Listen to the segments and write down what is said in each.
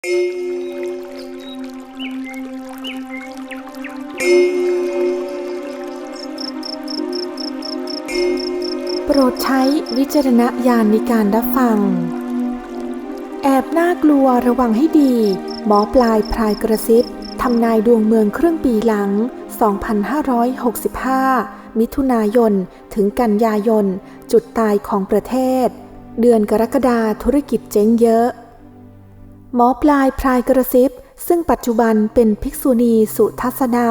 โปรดใช้วิจารณญาณในการรับฟัง แอบน่ากลัวระวังให้ดี หมอปลายพรายกระซิบทำนายดวงเมืองครึ่งปีหลัง 2565 มิถุนายน ถึงกันยายน จุดตายของประเทศ เดือนกรกฎาธุรกิจเจ๊งเยอะ หมอปลายพรายกระซิบ ซึ่งปัจจุบันเป็นภิกษุณีสุทัศนา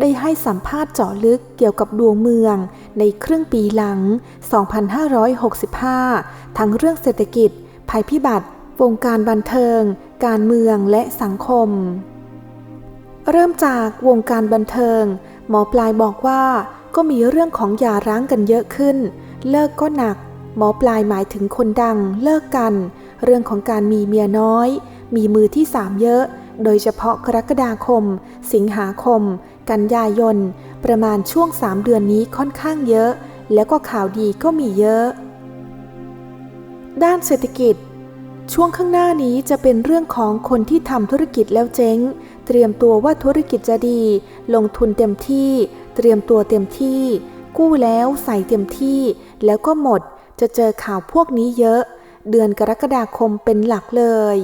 ได้ให้สัมภาษณ์เจาะลึกเกี่ยวกับดวงเมือง ในครึ่งปีหลัง 2565 ทั้งเรื่องเศรษฐกิจ ภัยพิบัติ วงการบันเทิง การเมืองและสังคม เริ่มจากวงการบันเทิง หมอปลายบอกว่าก็มีเรื่องของหย่าร้างกันเยอะขึ้น เลิกก็หนัก หมอปลายหมายถึงคนดังเลิกกัน เรื่องของการมีเมียน้อย มีมือที่สามเยอะ โดยเฉพาะกรกฎาคม สิงหาคม กันยายน ประมาณช่วงสามเดือนนี้ค่อนข้างเยอะ แล้วก็ข่าวดีก็มีเยอะ ด้านเศรษฐกิจ ช่วงข้างหน้านี้จะเป็นเรื่องของคนที่ทำธุรกิจแล้วเจ๊ง เตรียมตัวว่าธุรกิจจะดี ลงทุนเต็มที่ เตรียมตัวเต็มที่ กู้แล้วใส่เต็มที่ แล้วก็หมด จะเจอข่าวพวกนี้เยอะ เดือนกรกฎาคมเป็นหลักเลย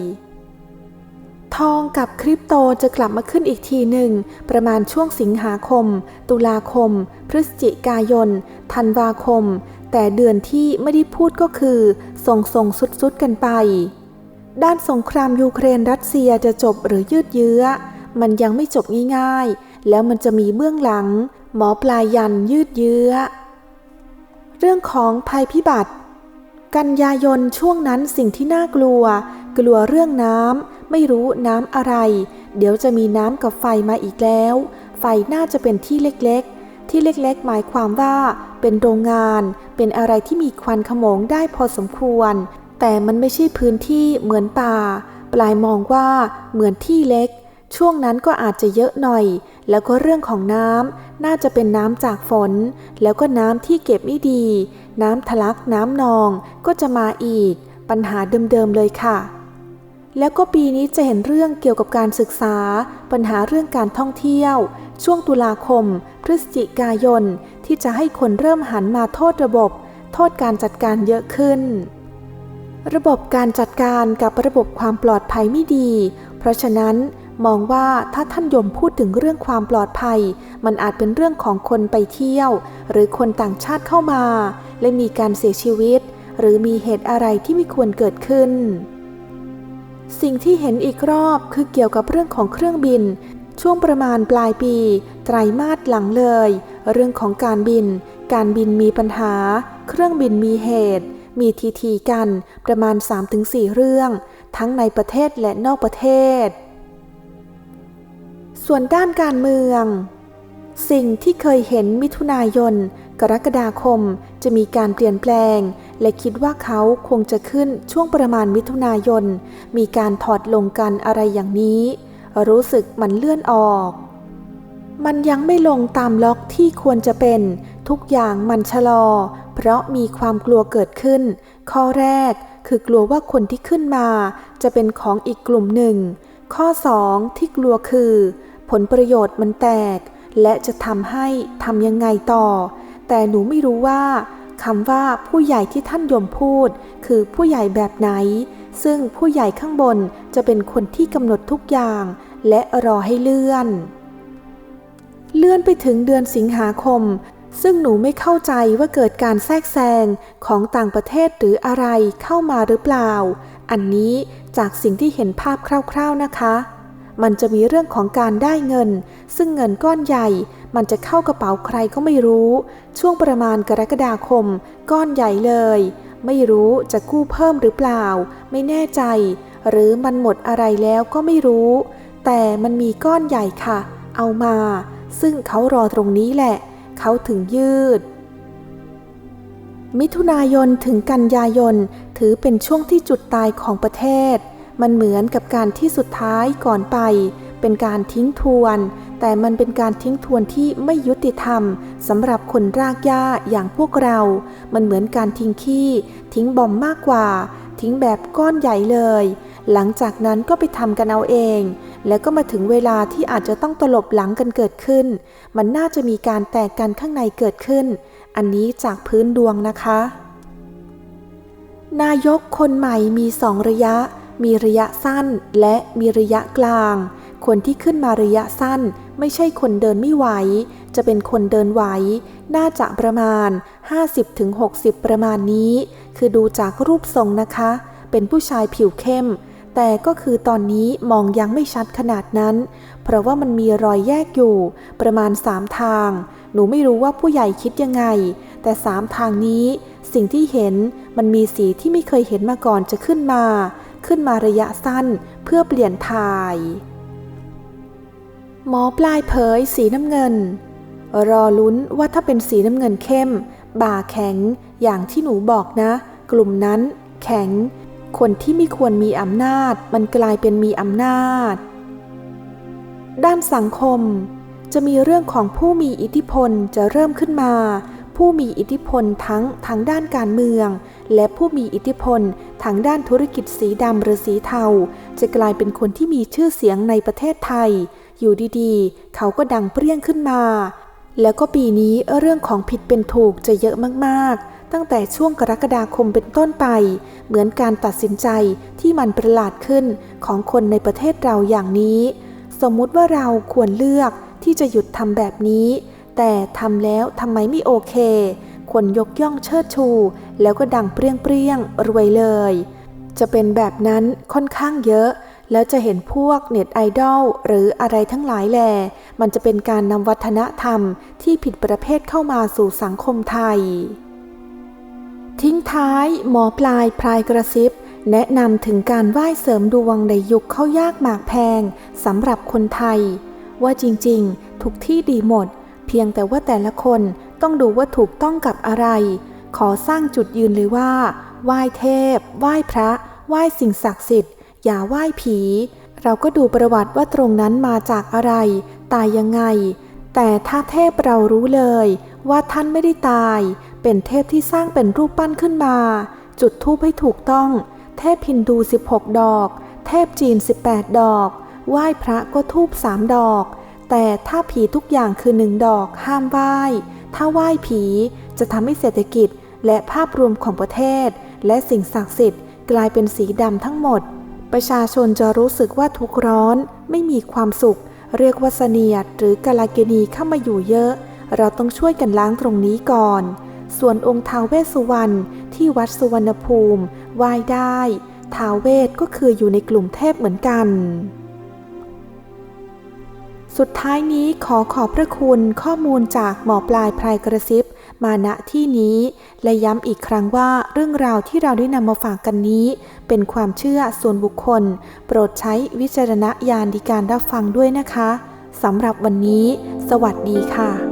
ทองกับคริปโตจะกลับมาขึ้นอีกทีหนึ่ง ประมาณช่วงสิงหาคม ตุลาคม พฤศจิกายน ธันวาคม แต่เดือนที่ไม่ได้พูดก็คือส่งส่งสุดสุดๆกันไป ด้านสงครามยูเครนรัสเซียจะจบหรือยืดเยื้อ มันยังไม่จบง่ายๆ แล้วมันจะมีเบื้องหลัง หมอปลายยันยืดเยื้อ เรื่องของภัยพิบัติ กันยายนช่วงนั้นสิ่งที่น่ากลัว กลัวเรื่องน้ำไม่รู้น้ำอะไร เดี๋ยวจะมีน้ำกับไฟมาอีกแล้ว ไฟน่าจะเป็นที่เล็กๆ ที่เล็กๆ หมายความว่าเป็นโรงงาน เป็นอะไรที่มีควันขโมงได้พอสมควร แต่มันไม่ใช่พื้นที่เหมือนป่า ปลายมองว่าเหมือนที่เล็ก ช่วงนั้นก็อาจจะเยอะหน่อย แล้วก็เรื่องของน้ำน่าจะเป็นน้ำจากฝน แล้วก็น้ำที่เก็บไม่ดี น้ำทะลักน้ำนองก็จะมาอีก ปัญหาเดิมๆเลยค่ะ แล้วก็ปีนี้จะเห็นเรื่องเกี่ยวกับการศึกษา ปัญหาเรื่องการท่องเที่ยว ช่วงตุลาคม พฤศจิกายนที่จะให้คนเริ่มหันมาโทษระบบ โทษการจัดการเยอะขึ้น ระบบการจัดการกับระบบความปลอดภัยไม่ดี เพราะฉะนั้น มองว่าถ้าท่านยมพูดถึงเรื่องความปลอดภัย มันอาจเป็นเรื่องของคนไปเที่ยว หรือคนต่างชาติเข้ามา และมีการเสียชีวิต หรือมีเหตุอะไรที่ไม่ควรเกิดขึ้น สิ่งที่เห็นอีกรอบคือเกี่ยวกับเรื่องของเครื่องบิน ช่วงประมาณปลายปี ไตรมาสหลังเลย เรื่องของการบิน การบินมีปัญหา เครื่องบินมีเหตุ มีทีทีกันประมาณ 3-4 เรื่อง ทั้งในประเทศและนอกประเทศ ส่วนด้านการเมือง สิ่งที่เคยเห็นมิถุนายน กรกฎาคมจะมีการเปลี่ยนแปลง และคิดว่าเขาคงจะขึ้นช่วงประมาณมิถุนายน มีการถอดลงกันอะไรอย่างนี้ รู้สึกมันเลื่อนออก มันยังไม่ลงตามล็อกที่ควรจะเป็น ทุกอย่างมันชะลอ เพราะมีความกลัวเกิดขึ้น ข้อแรกคือกลัวว่าคนที่ขึ้นมาจะเป็นของอีกกลุ่มหนึ่ง ข้อสองที่กลัวคือ ผลประโยชน์มันแตก และจะทำให้ทำยังไงต่อ แต่หนูไม่รู้ว่าคำว่าผู้ใหญ่ที่ท่านยมพูด คือผู้ใหญ่แบบไหน ซึ่งผู้ใหญ่ข้างบนจะเป็นคนที่กำหนดทุกอย่าง และรอให้เลื่อน เลื่อนไปถึงเดือนสิงหาคม ซึ่งหนูไม่เข้าใจว่าเกิดการแทรกแซงของต่างประเทศหรืออะไรเข้ามาหรือเปล่า อันนี้จากสิ่งที่เห็นภาพคร่าว ๆนะคะ มันจะมีเรื่องของการได้เงิน ซึ่งเงินก้อนใหญ่ มันจะเข้ากระเป๋าใครก็ไม่รู้ ช่วงประมาณกรกฎาคม ก้อนใหญ่เลย ไม่รู้จะกู้เพิ่มหรือเปล่า ไม่แน่ใจ หรือมันหมดอะไรแล้วก็ไม่รู้ แต่มันมีก้อนใหญ่ค่ะ เอามา ซึ่งเขารอตรงนี้แหละ เขาถึงยืด มิถุนายนถึงกันยายนถือเป็นช่วงที่จุดตายของประเทศ มันเหมือนกับการที่สุดท้ายก่อนไป เป็นการทิ้งทวน แต่มันเป็นการทิ้งทวนที่ไม่ยุติธรรมสำหรับคนรากหญ้าอย่างพวกเรา มันเหมือนการทิ้งขี้ ทิ้งบอมมากกว่า ทิ้งแบบก้อนใหญ่เลย หลังจากนั้นก็ไปทำกันเอาเอง แล้วก็มาถึงเวลาที่อาจจะต้องตลบหลังกันเกิดขึ้น มันน่าจะมีการแตกกันข้างในเกิดขึ้น อันนี้จากพื้นดวงนะคะนายกคนใหม่มีสองระยะ มีระยะสั้นและมีระยะกลาง คนที่ขึ้นมาระยะสั้น ไม่ใช่คนเดินไม่ไหว จะเป็นคนเดินไหว น่าจะประมาณ 50-60 ประมาณนี้ คือดูจากรูปทรงนะคะ เป็นผู้ชายผิวเข้ม แต่ก็คือตอนนี้มองยังไม่ชัดขนาดนั้น เพราะว่ามันมีรอยแยกอยู่ ประมาณสามทาง หนูไม่รู้ว่าผู้ใหญ่คิดยังไง แต่สามทางนี้ สิ่งที่เห็นมันมีสีที่ไม่เคยเห็นมาก่อนจะขึ้นมา ขึ้นมาระยะสั้นเพื่อเปลี่ยนถ่าย หมอปลายเผยสีน้ำเงิน รอลุ้นว่าถ้าเป็นสีน้ำเงินเข้ม บ่าแข็ง อย่างที่หนูบอกนะ กลุ่มนั้น แข็ง คนที่ไม่ควรมีอำนาจ มันกลายเป็นมีอำนาจ ด้านสังคม จะมีเรื่องของผู้มีอิทธิพลจะเริ่มขึ้นมา ผู้มีอิทธิพลทั้งทางด้านการเมือง และผู้มีอิทธิพลทางด้านธุรกิจสีดำหรือสีเทา จะกลายเป็นคนที่มีชื่อเสียงในประเทศไทย อยู่ดีๆ เขาก็ดังเปรี้ยงขึ้นมา แล้วก็ปีนี้เรื่องของผิดเป็นถูกจะเยอะมากๆตั้งแต่ช่วงกรกฎาคมเป็นต้นไป เหมือนการตัดสินใจที่มันประหลาดขึ้นของคนในประเทศเราอย่างนี้ สมมุติว่าเราควรเลือกที่จะหยุดทำแบบนี้ แต่ทำแล้วทำไมไม่โอเค คนยกย่องเชิดชู แล้วก็ดังเปรี้ยงเปรี้ยงๆรวยเลย จะเป็นแบบนั้นค่อนข้างเยอะ แล้วจะเห็นพวกเน็ตไอดอลหรืออะไรทั้งหลายแหลมันจะเป็นการนำวัฒนธรรมที่ผิดประเภทเข้ามาสู่สังคมไทย ทิ้งท้ายหมอปลายพลายกระซิบแนะนำถึงการไหว้เสริมดวงในยุคเข้ายากหมากแพงสำหรับคนไทย ว่าจริงๆ ทุกที่ดีหมด เพียงแต่ว่าแต่ละคน ต้องดูว่าถูกต้องกับอะไร ขอสร้างจุดยืนเลยว่า ไหว้เทพ ไหว้พระ ไหว้สิ่งศักดิ์สิทธิ์ อย่าไหว้ผี เราก็ดูประวัติว่าตรงนั้นมาจากอะไร ตายยังไง แต่ถ้าเทพเรารู้เลย ว่าท่านไม่ได้ตาย เป็นเทพที่สร้างเป็นรูปปั้นขึ้นมา จุดธูปให้ถูกต้อง เทพฮินดู 16 ดอก เทพจีน 18 ดอก ไหว้พระก็ทูบสามดอก แต่ถ้าผีทุกอย่างคือหนึ่งดอกห้ามไหว้ ถ้าไหว้ผีจะทำให้เศรษฐกิจและภาพรวมของประเทศ และสิ่งศักดิ์สิทธิ์กลายเป็นสีดำทั้งหมด ประชาชนจะรู้สึกว่าทุกข์ร้อน ไม่มีความสุข เรียกว่าเสนียดหรือกาลาเกนีเข้ามาอยู่เยอะ เราต้องช่วยกันล้างตรงนี้ก่อน ส่วนองค์ท้าวเวสสุวรรณที่วัดสุวรรณภูมิไหว้ได้ท้าวเวสก็คืออยู่ในกลุ่มเทพเหมือนกัน สุดท้ายนี้ขอขอบพระคุณข้อมูลจากหมอปลายพรายกระซิบ มาณที่นี้ และย้ำอีกครั้งว่าเรื่องราวที่เราได้นำมาฝากกันนี้ เป็นความเชื่อส่วนบุคคล โปรดใช้วิจารณญาณในการรับฟังด้วยนะคะสำหรับวันนี้ สวัสดีค่ะ